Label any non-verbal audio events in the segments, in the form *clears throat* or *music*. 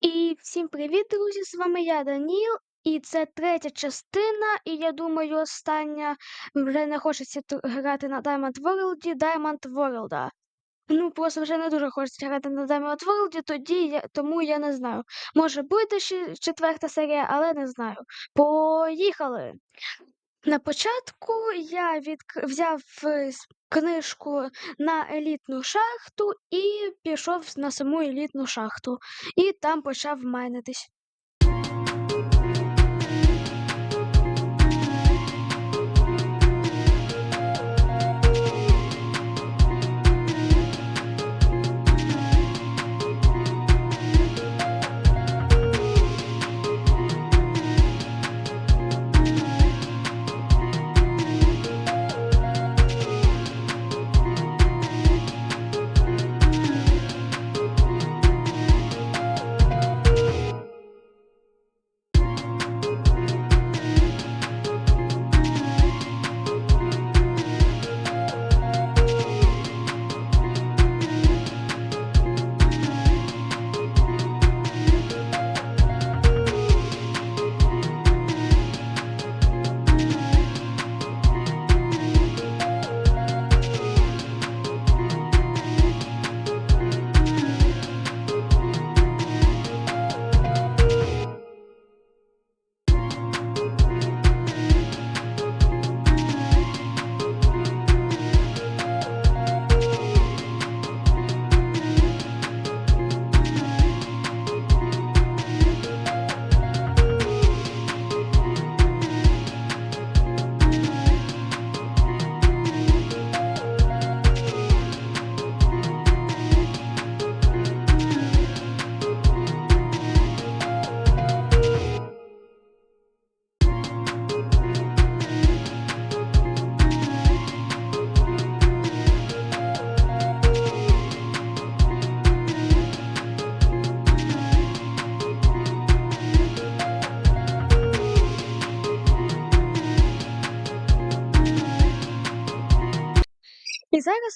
І всім привіт, друзі! З вами я, Даніл, і це третя частина, і я думаю, остання вже не хочеться грати на Diamond World, Diamond World. Ну, просто вже не дуже хочеться грати на Diamond World, тоді я, тому я не знаю. Може бути ще четверта серія, але не знаю. Поїхали! На початку я відк... взяв книжку на елітну шахту і пішов на саму елітну шахту. І там почав майнитись.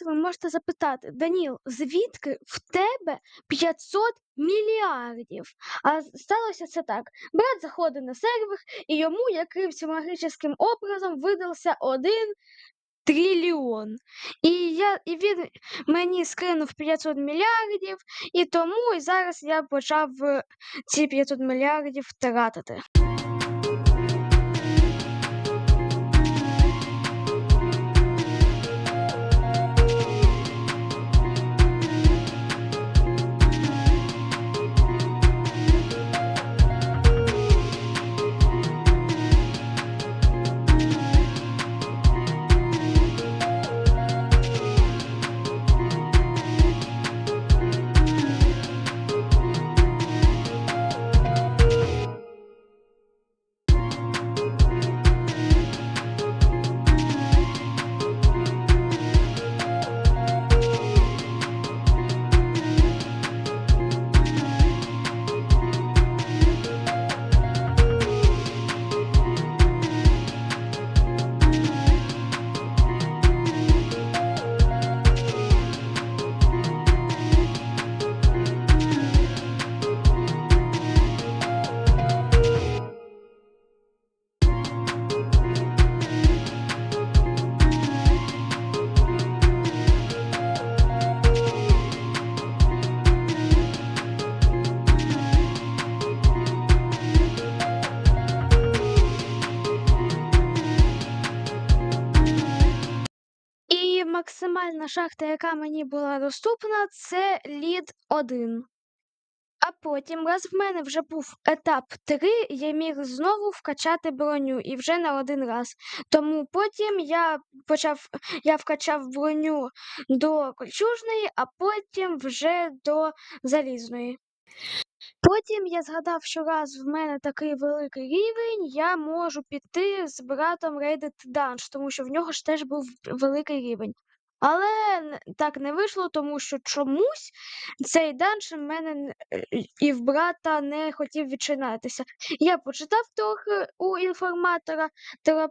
Ви можете запитати, Даніл, звідки в тебе 500 мільярдів? А сталося це так. Брат заходить на сервер, і йому якимсь магічним образом видався один трильйон. І, я, і він мені скинув 500 мільярдів, і тому і зараз я почав е, ці 500 мільярдів тратити. Максимальна шахта, яка мені була доступна, це лід 1. А потім, раз в мене вже був етап 3, я міг знову вкачати броню і вже на один раз. Тому потім я почав, я вкачав броню до кольчужної, а потім вже до залізної. Потім я згадав, що раз в мене такий великий рівень, я можу піти з братом рейдити данж, тому що в нього ж теж був великий рівень. Але так не вийшло, тому що чомусь цей данж в мене е, і в брата не хотів відчинатися. Я почитав трохи у інформатора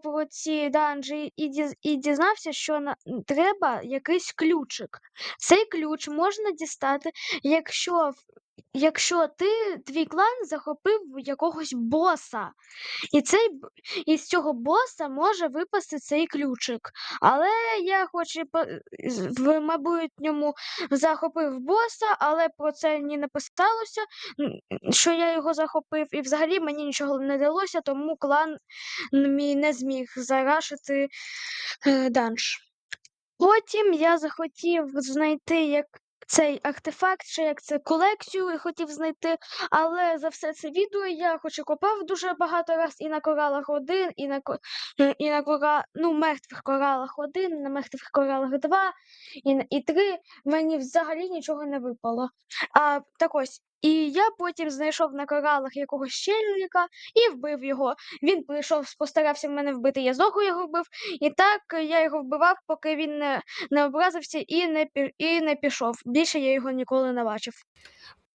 про ці данжі і, дізнався, що треба якийсь ключик. Цей ключ можна дістати, якщо якщо ти твій клан захопив якогось боса, і цей і з цього боса може випасти цей ключик. Але я хоч і по- з- в майбутньому захопив боса, але про це не написалося, м, що я його захопив, і взагалі мені нічого не далося, тому клан мій не зміг зарашити е, данж. Потім я захотів знайти як цей артефакт, чи як це колекцію я хотів знайти, але за все це відео я хоч і копав дуже багато раз і на коралах один, і на і на кора... ну, мертвих коралах один, на мертвих коралах два, і, і три. Мені взагалі нічого не випало. А так ось. І я потім знайшов на коралах якогось щельника і вбив його. Він прийшов, постарався мене вбити, я знову його вбив. І так я його вбивав, поки він не, не образився і не, і не пішов. Більше я його ніколи не бачив.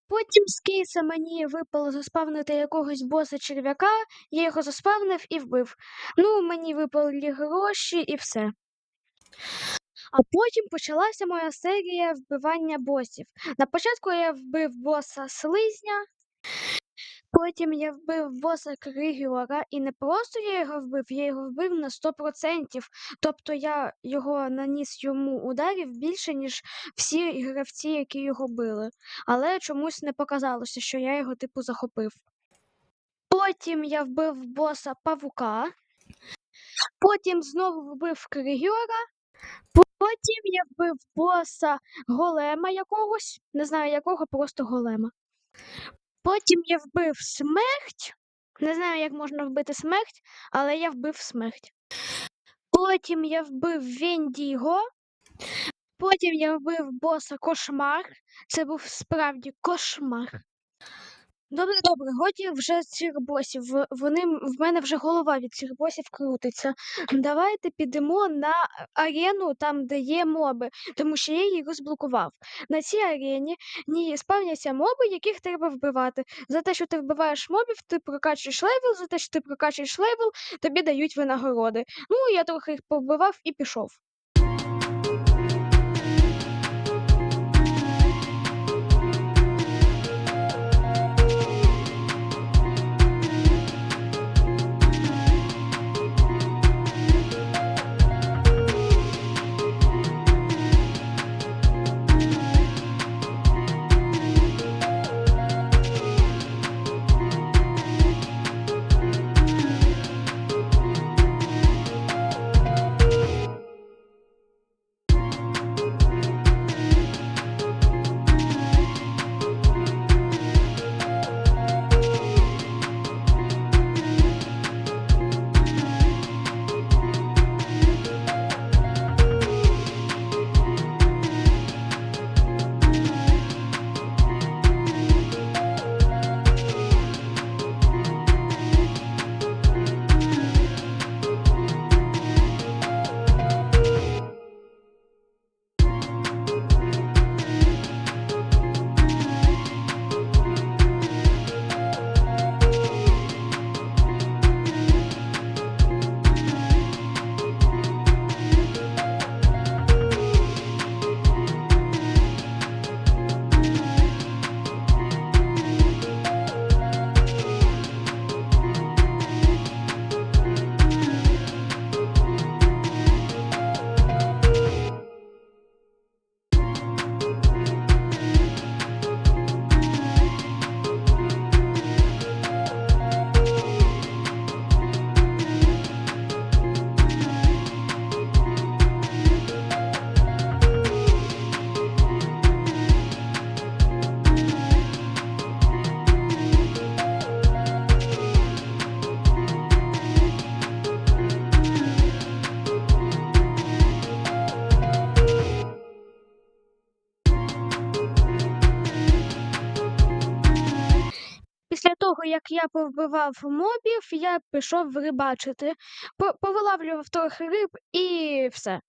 Потім з кейса мені випало заспавнити якогось боса черв'яка, я його заспавнив і вбив. Ну, мені випали гроші і все. А потім почалася моя серія вбивання босів. На початку я вбив боса слизня, потім я вбив боса Кригюра, і не просто я його вбив, я його вбив на 100%. Тобто я його наніс йому ударів більше, ніж всі гравці, які його били. Але чомусь не показалося, що я його типу захопив. Потім я вбив боса павука, потім знову вбив Кригюра, потім я вбив боса голема якогось, не знаю якого, просто голема. Потім я вбив смерть. Не знаю, як можна вбити смерть, але я вбив смерть. Потім я вбив Вендіго. Потім я вбив боса кошмар. Це був справді кошмар. Добре, добре, годі вже цих босів. Вони в мене вже голова від цих босів крутиться. *clears throat* Давайте підемо на арену, там, де є моби, тому що я її розблокував. На цій арені ні, спавняться моби, яких треба вбивати. За те, що ти вбиваєш мобів, ти прокачуєш левел, за те, що ти прокачуєш левел, тобі дають винагороди. Ну, я трохи їх повбивав і пішов. Як я повбивав мобів, я пішов рибачити, по- повилавлював трохи риб і все.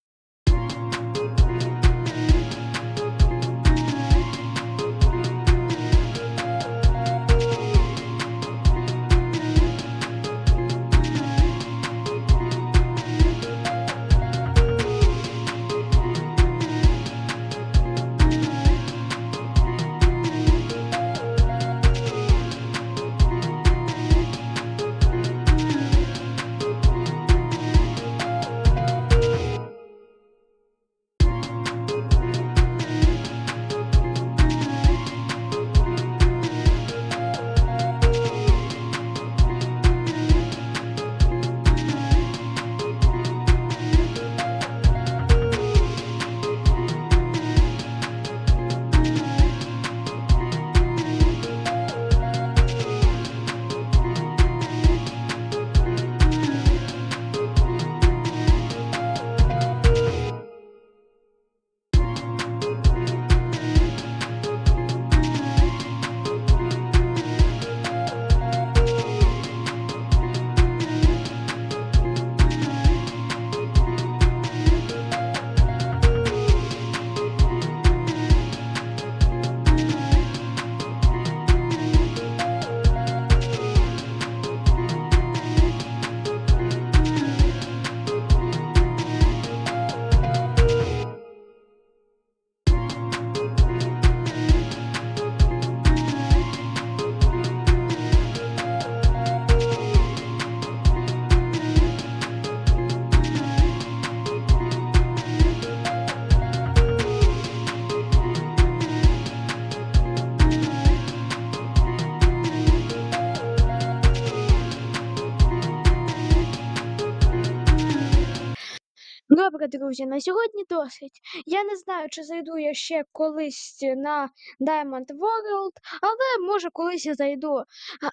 Добре, друзі, на сьогодні досить. Я не знаю, чи зайду я ще колись на Diamond World, але може колись я зайду.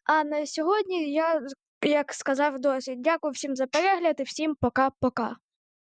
А, на сьогодні я, як сказав, досить. Дякую всім за перегляд і всім пока-пока.